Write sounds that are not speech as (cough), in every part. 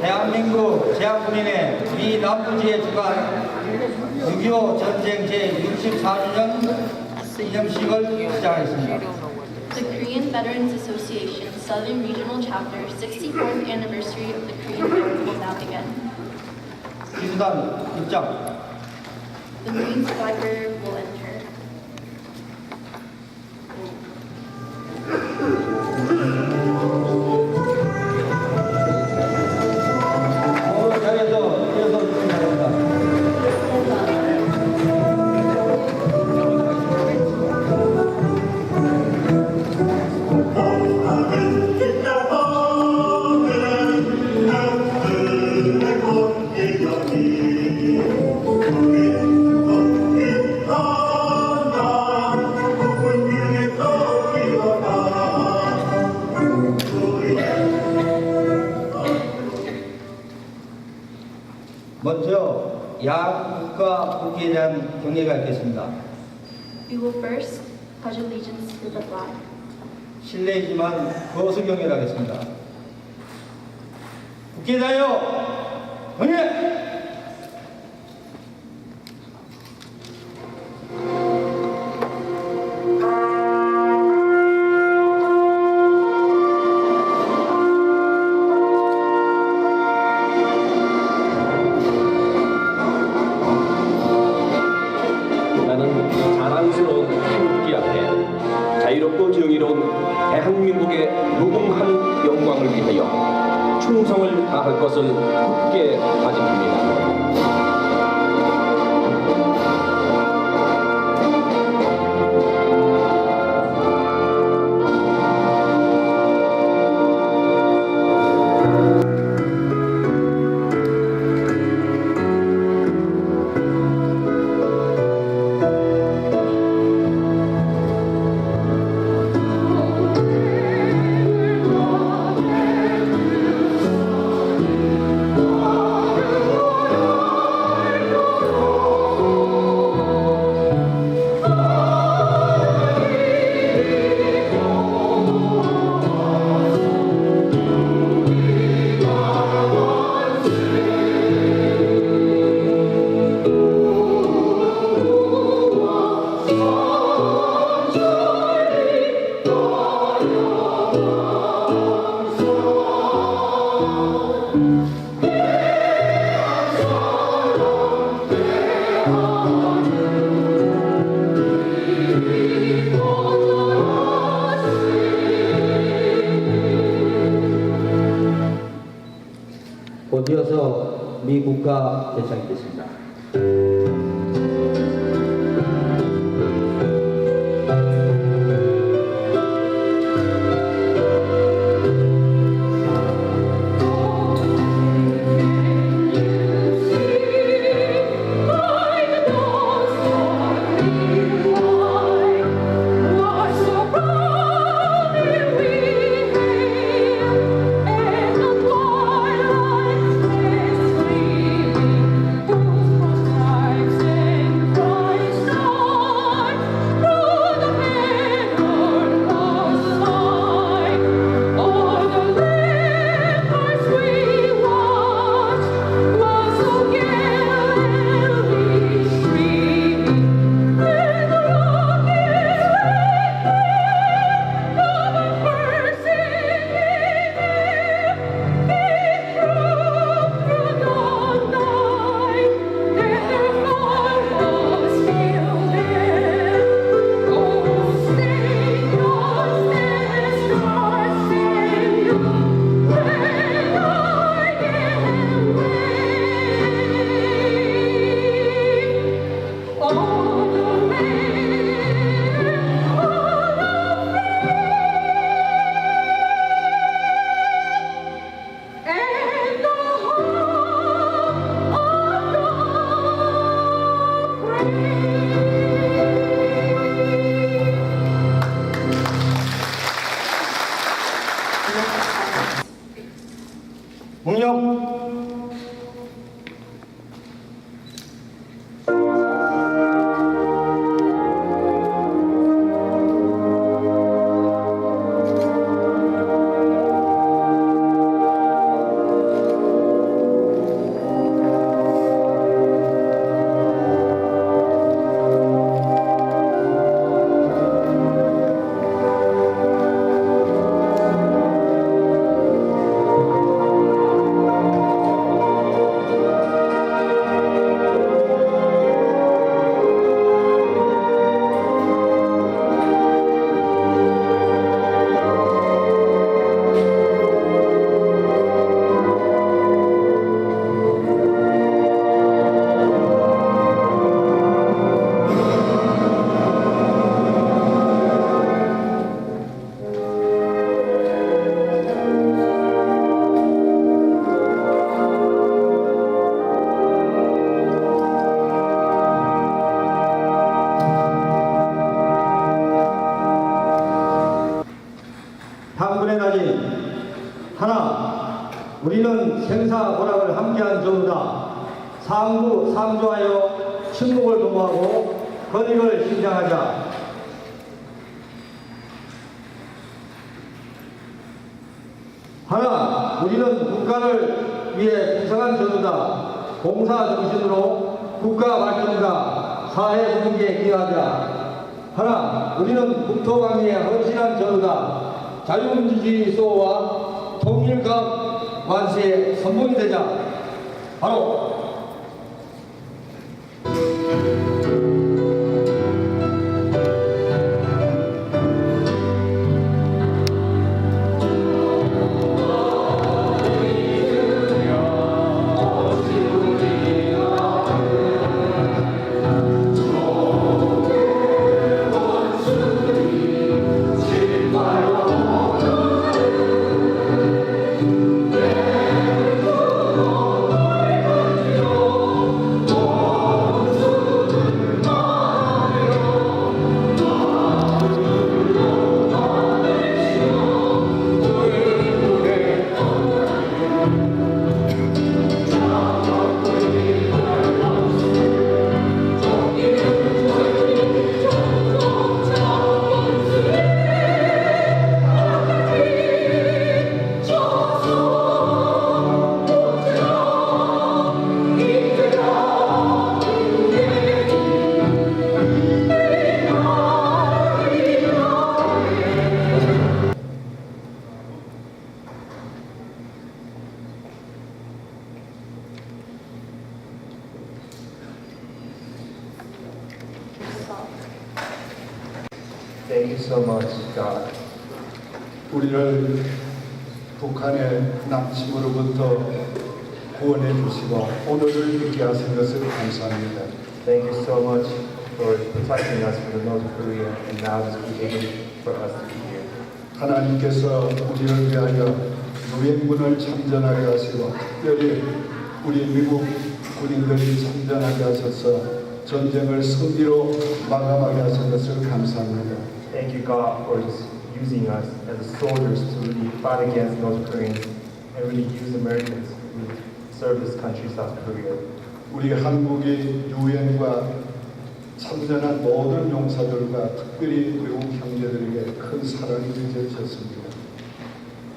대한민국 제약군인의 미 남부지에 주관 6.25 전쟁 제64주년 기념식을 시작하겠습니다. The Korean Veterans Association Southern Regional Chapter 64th anniversary of the Korean War will now begin. 기수단 입장. The Marines flagbearer will enter. 야국과 국기에 대한 경례가 있겠습니다. We will first pledge allegiance to the flag. 실례이지만 거수 경례를 하겠습니다. 대하여 경례! 이어서 Nguyệt 권익을 신장하자. 하나, 우리는 국가를 위해 공성한 전우다. 공사 정신으로 국가 발전과 사회 부흥에 기여하자. 하나, 우리는 국토 강리에 헌신한 전우다. 자유민주주의 수호와 통일감 완수의 선봉이 되자. 바로 you, God, for just using us as soldiers to really fight against North Koreans and really use Americans to serve this country, South Korea. 우리 한국이 유엔과 참전한 모든 용사들과 특별히 외국 형제들에게 큰 사랑이 빚어졌습니다.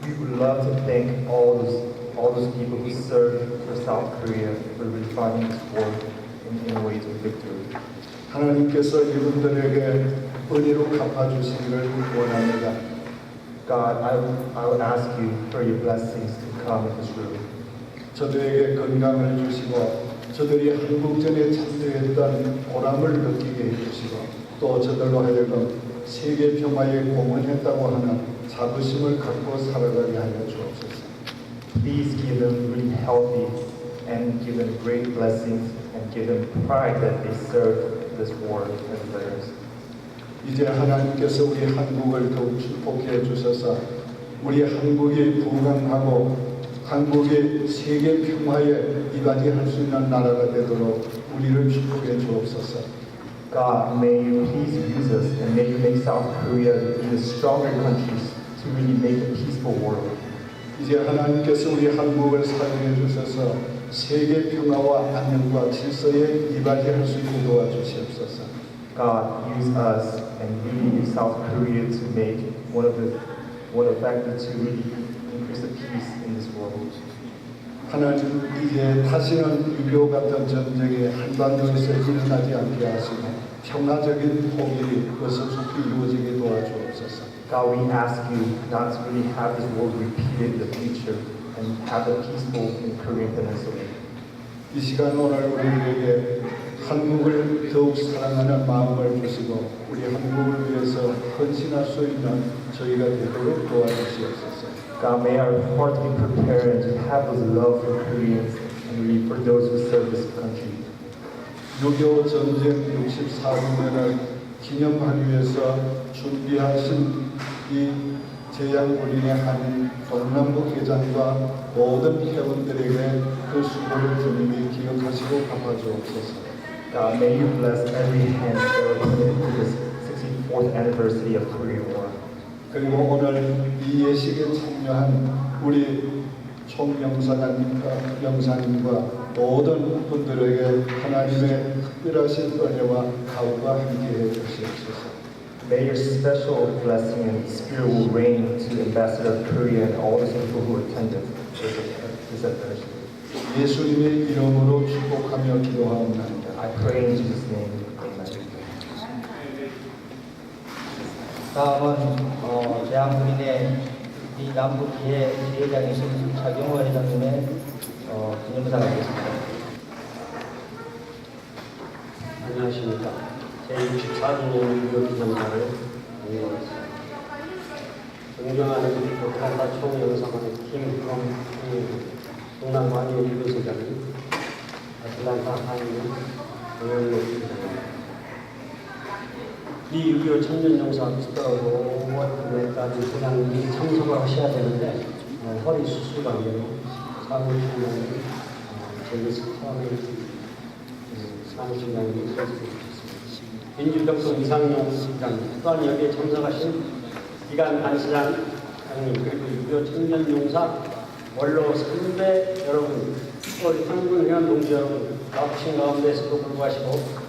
We would love to thank all those all those people who served for South Korea for really fighting this war in, in ways of victory. 하나님께서 이분들에게 은혜로 갚아주시기를 원합니다. God, I, I would ask you for your blessings to come in this room. 저들에게 건강을 주시고 저들이 한국전에 참여했던 보람을 느끼게 해주시고 또 저들로 하여금 세계 평화에 공헌했다고 하는 자부심을 갖고 살아가게 하여 주옵소서. Please give them really healthy and give them great blessings and give them pride that they served this war as veterans. 이제 하나님께서 우리 한국을 더욱 축복해 주셔서 우리 한국이 부강하고 한국이 세계 평화에 이바지할 수 있는 나라가 되도록 우리를 축복해 주옵소서. God, may you please use us and may you make South Korea the stronger countries to really make a peaceful world. 이제 하나님께서 우리 한국을 사용해 주셔서 세계 평화와 안녕과 질서에 이바지할 수 있게 도와주시옵소서. God, use us and really use South Korea to make one of the one of the factors to really increase the peace in this world. 하나님 이제 다시는 유교 같은 전쟁이 한반도에서 일어나지 않게 하시고 평화적인 통일이 어서속히 이루어지게 도와주옵소서. God, we ask you not to really have this war repeated in the future and have a peaceful in Korean Peninsula. 이 시간 오늘 우리에게 한국을 더욱 사랑하는 마음을 주시고 우리 한국을 위해서 헌신할 수 있는 저희가 되도록 도와주시옵소서. God, may our hearts be prepared to have those love for Koreans and really for those who serve this country. 6.25 전쟁 64주년을 기념하기 위해서 준비하신 이 제양군인의 한 동남북 회장과 모든 회원들에게 그 수고를 주님이 기억하시고 갚아주옵소서. God, may you bless every hand that will put into this 64th anniversary of Korean War. 그리고 오늘 이 예식에 참여한 우리 총영사관님과 영사님과 모든 분들에게 하나님의 특별하신 은혜와 가호가 함께해 주시옵소서. May your special blessing and spirit will reign to ambassador Korea and all the people who attended this this anniversary. 예수님의 이름으로 축복하며 기도하옵나이다. I pray in Jesus' name. Amen. 다음은 어, 대한민국의 이 남북 기회 지회장이신 차경호 회장님의 어, 기념사가 되겠습니다. 안녕하십니까. 제64주년 유교 기념사를 공개하겠습니다. 존경하는 북한사 총영사관 김범희 동남아니 유교세장님, 아틀란타 한인. 이 유교 청년용사 투표로 5월 9일까지 소장님이 참석을 하셔야 되는데 어, 허리 수술 관계로 사무총장이 어, 저희 처음에 사무총장님이 소집해 주셨습니다. 민주평통 이상용 시장 또한 여기에 참석하신 기간 단시장 장님 그리고 유교 청년용사 원로 선배 여러분 또 우리 한국회원 동지 여러분 바쁘신 가운데서도 불구하시고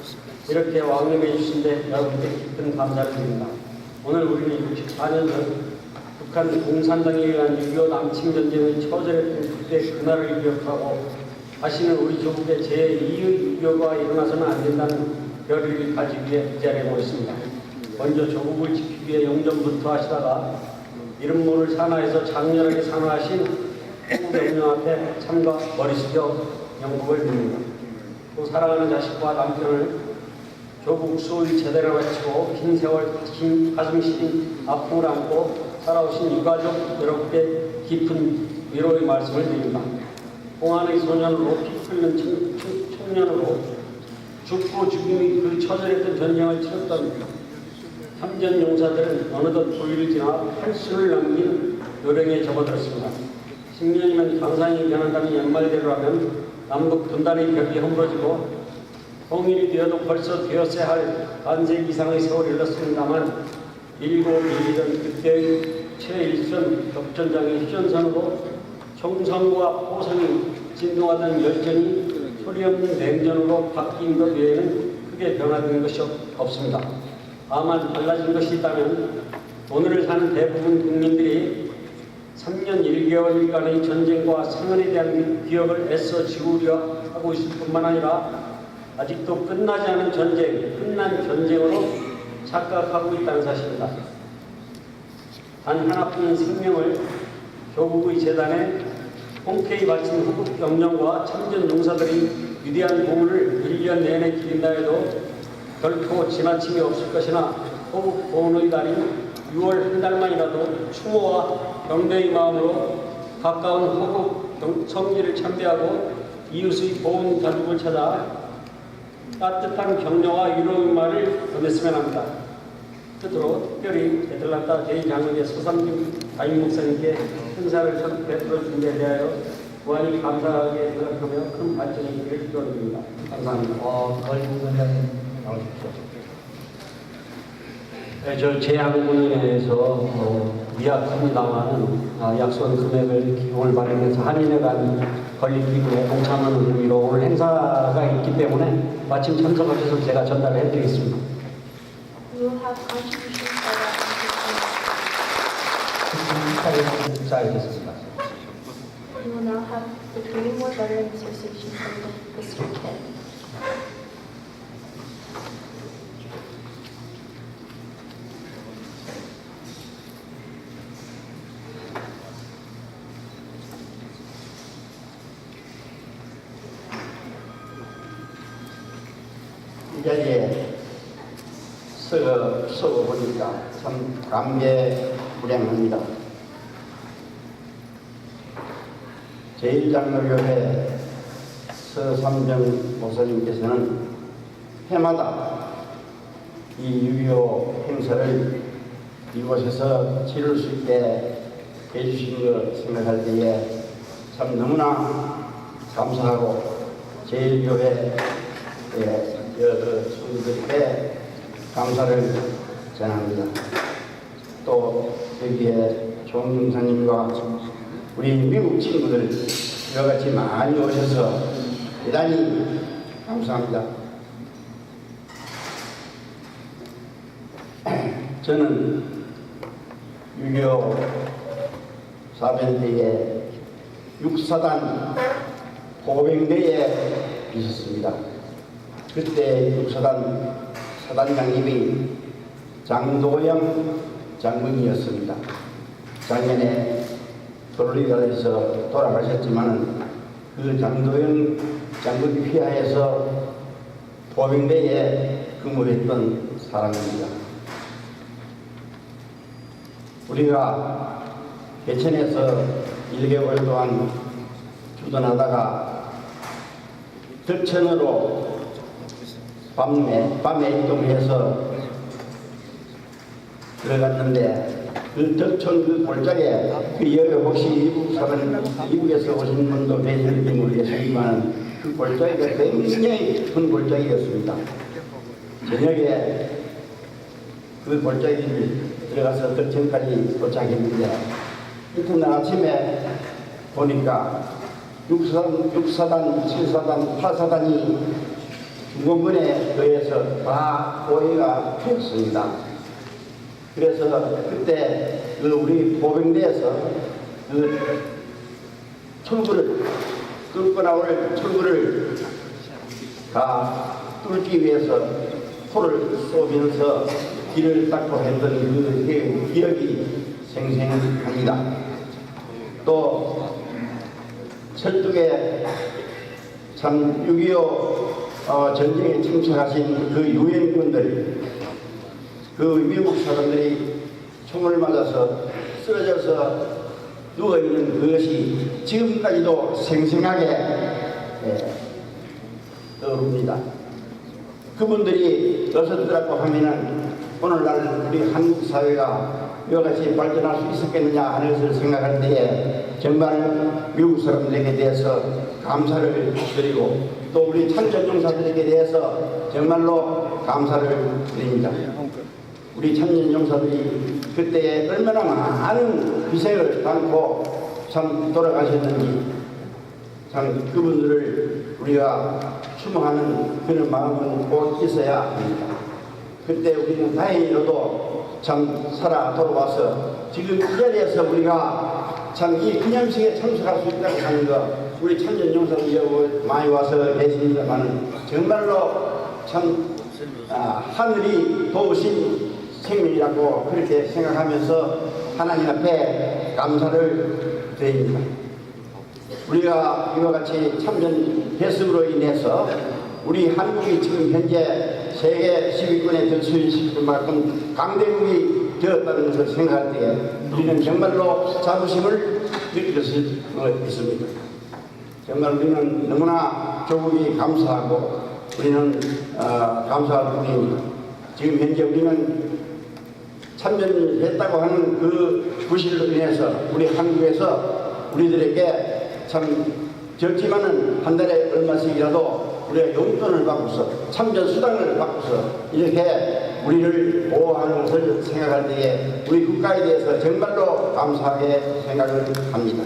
이렇게 왕림해 주신데 여러분께 깊은 감사를 드립니다. 오늘 우리는 64년 전 북한 공산당에 의한 6.25 남침 전쟁의 처절했던 그때 그날을 기억하고 다시는 우리 조국의 제2의 6.25가 일어나서는 안 된다는 결의를 가지기 위해 이 자리에 모였습니다. 먼저 조국을 지키기 위해 영전부터 하시다가 이름 모를 산하에서 장렬하게 산화하신 한국 영령 앞에 참가 머리 숙여 영국을 빕니다. 또 사랑하는 자식과 남편을 조국 수호의 제대를 마치고 긴 세월 긴 가슴 시린 아픔을 안고 살아오신 유가족 여러분께 깊은 위로의 말씀을 드립니다. 공안의 소년으로 피 끓는 청- 청- 청년으로 죽고 죽음이 그 처절했던 전쟁을 치렀던 참전 용사들은 어느덧 부위를 지나 팔순을 남긴 요령에 접어들었습니다. 10년이면 강산이 변한다는 옛말대로라면 남북 분단의 벽이 허물어지고 통일이 되어도 벌써 되었어야 할 반세 이상의 세월이 흘렀습니다만 밀고 밀리던 그때의 최일선 격전장의 휴전선으로 총선과 포선이 진동하던 열전이 소리 없는 냉전으로 바뀐 것 외에는 크게 변화된 것이 없- 없습니다. 다만 달라진 것이 있다면 오늘을 사는 대부분 국민들이 3년 1개월간의 전쟁과 상흔에 대한 기억을 애써 지우려 하고 있을 뿐만 아니라 아직도 끝나지 않은 전쟁, 끝난 전쟁으로 착각하고 있다는 사실입니다. 단 하나뿐인 생명을 조국의 재단에 홍케이 바친 후국 영령과 참전 용사들이 위대한 공을 1년 내내 기린다 해도 결코 지나침이 없을 것이나 호국 보훈의 달인 6월 한 달만이라도 추모와 경배의 마음으로 가까운 호국 경- 성지를 참배하고 이웃의 보훈 가족을 찾아 따뜻한 격려와 위로의 말을 전했으면 합니다. 끝으로 특별히 애틀란타 제2장로의 서삼김 담임 목사님께 행사를 첫 베풀어 준 데 대하여 무한히 감사하게 생각하며 큰 발전이 있기를 기도드립니다. 감사합니다. 어, 걸린 원장님 나오십시오. 네, 저 재향군인회에서 어, 위약합니다마는 아, 약속 금액을 기금을 마련해서 한인회 간 건립기구에 동참하는 의미로 오늘 행사가 있기 때문에 마침 참석하셔서 제가 전달을 해드리겠습니다. 사회적 국사이겠습니다. We will now have the Association. 참 감개무량합니다. 제1장로교회 서삼정 목사님께서는 해마다 이6.25 행사를 이곳에서 치를 수 있게 해주신 것 생각할 때에 참 너무나 감사하고 제1교회 여러 손님들께 감사를 전합니다. 또 여기에 종 중사님과 우리 미국 친구들 같이 많이 오셔서 대단히 감사합니다. (clears throat) 저는 6.25 사변대의 육사단 보병대에 있었습니다. 그때 육사단 사단장 님이 장도영 장군이었습니다. 작년에 플로리다에서 돌아가셨지만 그 장도영 장군 휘하에서 보병대에 근무했던 사람입니다. 우리가 개천에서 1개월 동안 주둔하다가 덕천으로 밤에, 밤에 이동해서 들어갔는데 그 덕천 그 골짜기에 그 여기 혹시 미국 사람 미국에서 오신 분도 계실지 모르겠지만 그 골짜기가 굉장히 큰 골짜기였습니다. 저녁에 그 골짜기를 들어가서 덕천까지 도착했는데 이튿날 아침에 보니까 육사단, 육사단, 칠사단, 팔사단이 중공군에 의해서 다 오해가 되었습니다. 그래서 그때 그 우리 보병대에서 그 철구를 뚫고 나올 철구를 다 뚫기 위해서 포를 쏘면서 길을 닦고 했던 그 기- 기억이 생생합니다. 또 철쭉에 참6.25 어, 전쟁에 참석하신 그 유엔군들 그 미국 사람들이 총을 맞아서 쓰러져서 누워있는 그것이 지금까지도 생생하게 예, 떠오릅니다. 그분들이 어서더라고 하면은 오늘날 우리 한국 사회가 이와 같이 발전할 수 있었겠느냐 하는 것을 생각할 때에 정말 미국 사람들에게 대해서 감사를 드리고 또 우리 참전용사들에게 대해서 정말로 감사를 드립니다. 우리 참전용사들이 그때에 얼마나 많은 희생을 담고 참 돌아가셨는지 참 그분들을 우리가 추모하는 그런 마음은 꼭 있어야 합니다. 그때 우리는 다행히도 참 살아 돌아와서 지금 이 자리에서 우리가 참 이 기념식에 참석할 수 있다고 하는 거 우리 참전용사들 여기 많이 와서 계십니다만 정말로 참 아, 하늘이 도우신 생명이라고 그렇게 생각하면서 하나님 앞에 감사를 드립니다. 우리가 이와 같이 참전 배습으로 인해서 우리 한국이 지금 현재 세계 10위권에 들 수 있을 만큼 강대국이 되었다는 것을 생각할 때에 우리는 정말로 자부심을 느낄 수 있습니다. 정말 우리는 너무나 조국이 감사하고 우리는 어, 감사할 뿐입니다. 지금 현재 우리는 참전을 했다고 하는 그 부실로 인해서 우리 한국에서 우리들에게 참 적지만은 한 달에 얼마씩이라도 우리가 용돈을 받고서 참전 수당을 받고서 이렇게 우리를 보호하는 것을 생각할 때에 우리 국가에 대해서 정말로 감사하게 생각을 합니다.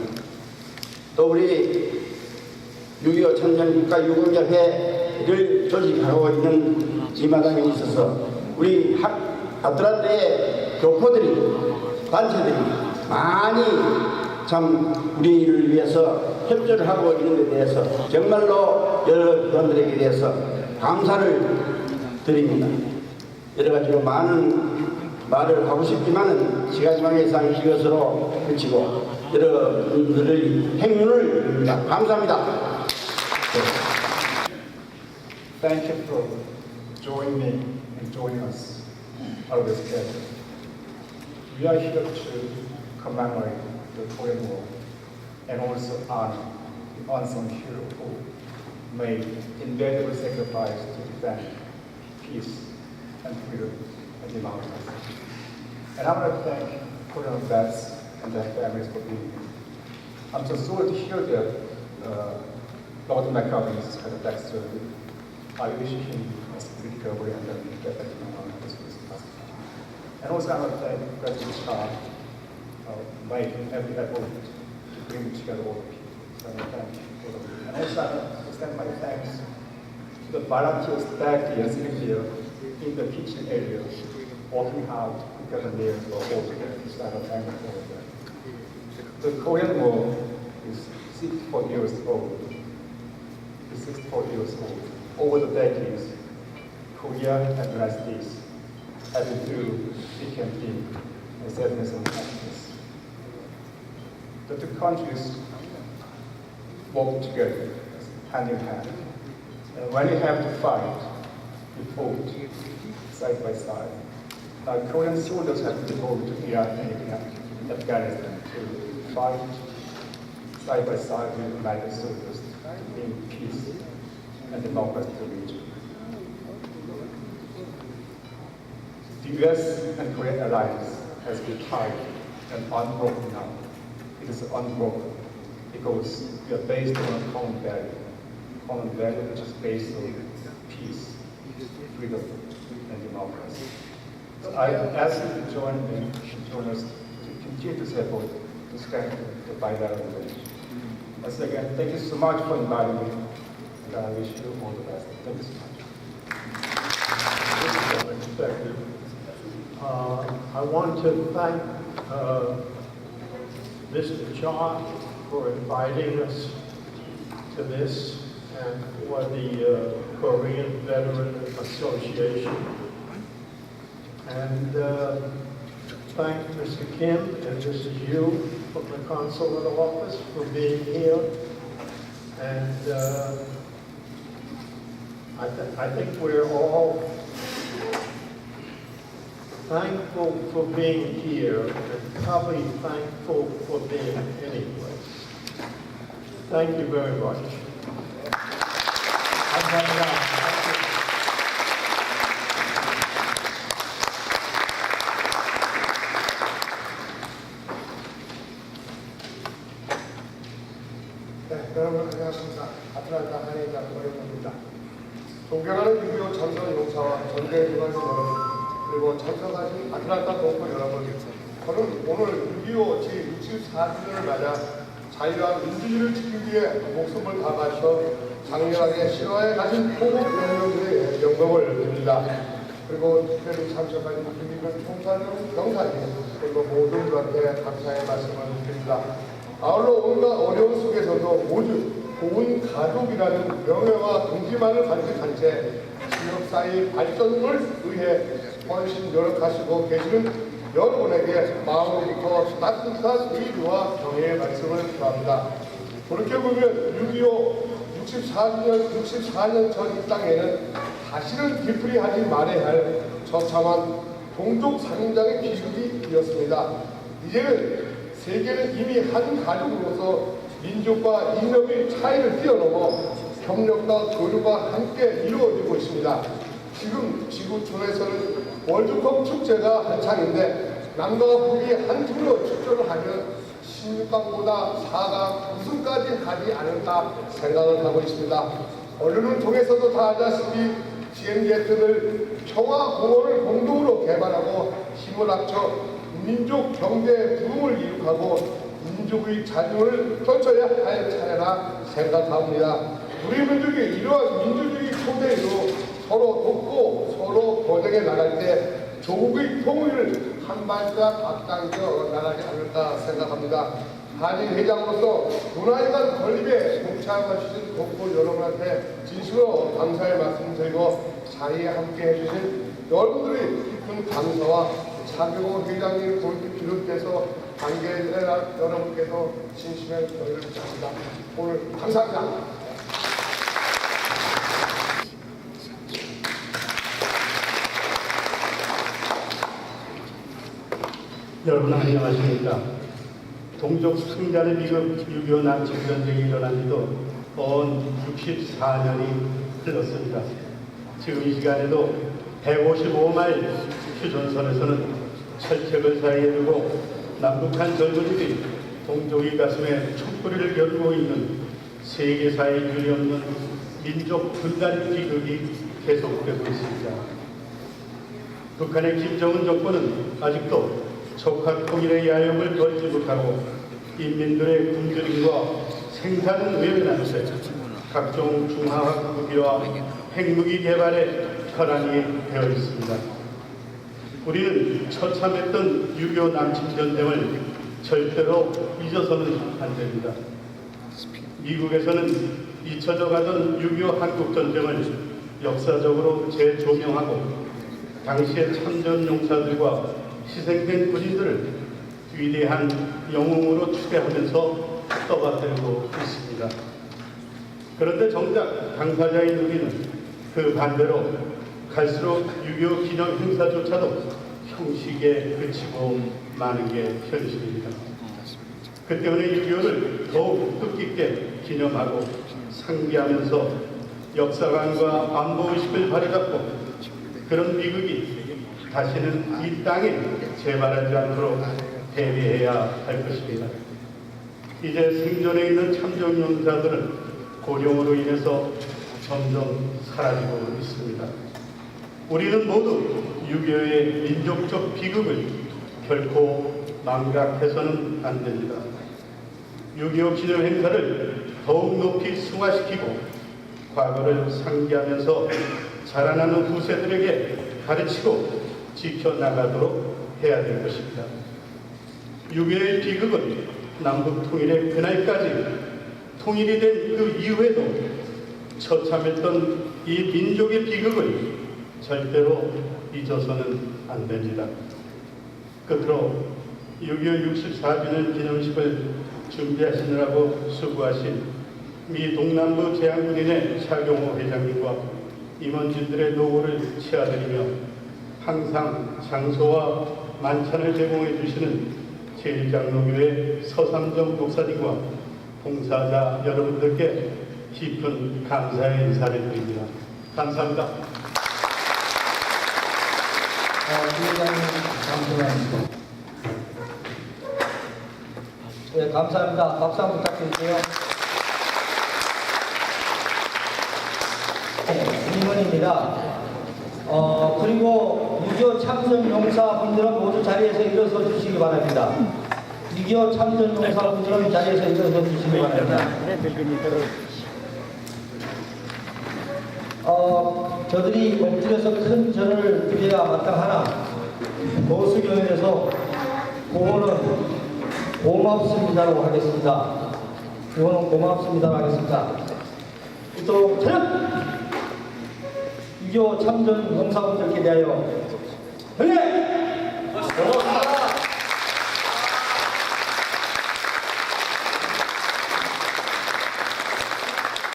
또 우리 6.25 천년국가 유공협회를 조직하고 있는 이 마당에 있어서 우리 학, 아틀란타의 교포들이, 단체들이 많이 참 우리를 위해서 협조를 하고 있는 데 대해서 정말로 여러분들에게 대해서 감사를 드립니다. 여러 가지로 많은 말을 하고 싶지만은 시간 관계상 이것으로 그치고 여러분들의 행운을 빕니다. 감사합니다. Thank you for joining me and joining us this gathering. We are here to commemorate the Korean War and also honor the unsung hero who made invaluable sacrifice to defend peace and freedom and democracy. And I want to thank Korean vets and their families for being here. I'm so sorry to hear that uh, Lord McCartney has had a. I wish him a speedy recovery and then get back to normal as soon as possible. And also I want to thank President Trump uh, making every effort to bring together all the people. So thank you for the, and also I extend my thanks to the volunteers back here sitting here in the kitchen area, working hard to get the meals all together. So I thank you for that. The Korean War is 64 years old. Is 64 years old. Over the decades, Korea and the United States have been through thick and thin, and sadness and happiness. The two countries work together, hand in hand. And when you have to fight, you fought side by side. Now, Korean soldiers have to go to Iraq and Afghanistan to fight side by side with American soldiers to bring peace and the region. The US and Korean alliance has been tied and unbroken now. It is unbroken because we are based on a common value, common value which is based on peace, freedom, and democracy. So I ask you to join me, to join us to continue this effort to strengthen the bilateral relationship. Once again, thank you so much for inviting me, and I wish you all the best. Thank you so much. Uh, I want to thank uh, Mr. Cha for inviting us to this and for the uh, Korean Veteran Association. And uh, thank Mr. Kim and Mrs. Yu from the consulate office for being here. And uh, I, th- I think we're all thankful for being here and probably thankful for being anyplace. Thank you very much. 네, 여러분 안녕하십니까. 아틀란타 한의장 고영입니다. 존경하는 6.25 전선 용사와 전대 기관 여러분, 아틀란타 동포 여러분, 저는 오늘 6.25 제64주년을 맞아 자유와 민주주의를 지키기 위해 목숨을 다하셔 장렬하게 실화에 가신 포국 영령들의 영광을 드립니다. 그리고 특별히 참석하신 김민근 총사님, 경사님, 그리고 모든 분한테 감사의 말씀을 드립니다. 아울러 온갖 어려움 속에서도 모두 고운 가족이라는 명예와 동지만을 간직한 채 지역 사회 발전을 위해 헌신 노력하시고 계시는 여러분에게 마음으로부터 따뜻한 의리와 경애의 말씀을 드립니다. 돌이켜보면 6.25 64년, 64년 전 이 땅에는 다시는 되풀이 하지 말아야 할 처참한 동족 살인장의 비극이 이었습니다. 이제는 세계는 이미 한 가족으로서 민족과 이념의 차이를 뛰어넘어 협력과 교류가 함께 이루어지고 있습니다. 지금 지구촌에서는 월드컵 축제가 한창인데 남과 북이 한 팀으로 축전을 하면 16강보다 4강 우승까지 가지 않을까 생각을 하고 있습니다. 언론을 통해서도 다 아다시피 GM제트를 평화공원을 공동으로 개발하고 힘을 합쳐 민족 경제 부흥을 이룩하고 민족의 자존을 펼쳐야 할 차례라 생각합니다. 우리 민족이 이러한 민주주의 토대로 서로 돕고 서로 도전해 나갈 때 조국의 통일을 한 발짝 앞당겨 나가지 않을까 생각합니다. 한인 회장으로서 문화유산 건립에 주신 독보 여러분한테 진심으로 감사의 말씀 드리고 자리에 함께 해주신 여러분들의 깊은 감사와 차경호 회장님 골프 비롯해서 관계자 여러분께서 진심의 경의를 드립니다. 오늘 감사합니다. 여러분 안녕하십니까. 동족 승자의 미국 6.25 남침 전쟁이 일어난 지도 언 64년이 흘렀습니다. 지금 이 시간에도 155마일 휴전선에서는 철책을 사이에 두고 남북한 젊은이들이 동족의 가슴에 촛불을 겨루고 있는 세계사의 유례없는 민족 분단 비극이 계속되고 있습니다. 북한의 김정은 정권은 아직도 적화 통일의 야욕을 버리지 못하고 인민들의 굶주림과 생산 외면하면서 각종 중화학 무기와 핵무기 개발에 혈안이 되어 있습니다. 우리는 처참했던 6.25 남침 전쟁을 절대로 잊어서는 안 됩니다. 미국에서는 잊혀져 가던 6.25 한국 전쟁을 역사적으로 재조명하고 당시의 참전 용사들과 희생된 군인들을 위대한 영웅으로 추대하면서 떠받들고 있습니다. 그런데 정작 당사자인 우리는 그 반대로 갈수록 6.25 기념 행사조차도 형식에 그치고 마는 게 현실입니다. 그 때문에 6.25를 더욱 뜻깊게 기념하고 상기하면서 역사관과 안보의식을 바로잡고 그런 미국이 다시는 이 땅에 재발하지 않도록 대비해야 할 것입니다. 이제 생존해 있는 참전 용사들은 고령으로 인해서 점점 사라지고 있습니다. 우리는 모두 6.25의 민족적 비극을 결코 망각해서는 안 됩니다. 6.25 기념 행사를 더욱 높이 승화시키고 과거를 상기하면서 자라나는 후세들에게 가르치고 지켜나가도록 해야 될 것입니다. 6.25의 비극은 남북 통일의 그날까지 통일이 된 그 이후에도 처참했던 이 민족의 비극을 절대로 잊어서는 안 됩니다. 끝으로 6.25 64주년 기념식을 준비하시느라고 수고하신 미 동남부 제안군인의 차경호 회장님과 임원진들의 노고를 치아드리며 항상 장소와 만찬을 제공해 주시는 제1장로교회 서삼정 목사님과 봉사자 여러분들께 깊은 감사의 인사를 드립니다. 감사합니다. 감사합니다. 네, 감사합니다. 박수 한번 부탁드릴게요. 네, 임원입니다. 어, 그리고 6.25 참전 용사분들은 모두 자리에서 일어서 주시기 바랍니다. 6.25 참전 용사분들은 자리에서 일어서 주시기 바랍니다. 어, 저들이 엎드려서 큰 절을 드려야 마땅하나 보수경에서 그거는 고맙습니다라고 하겠습니다. 그거는 고맙습니다라고 하겠습니다. 또 차렷! 6.25 참전 용사분들께 대하여 형님!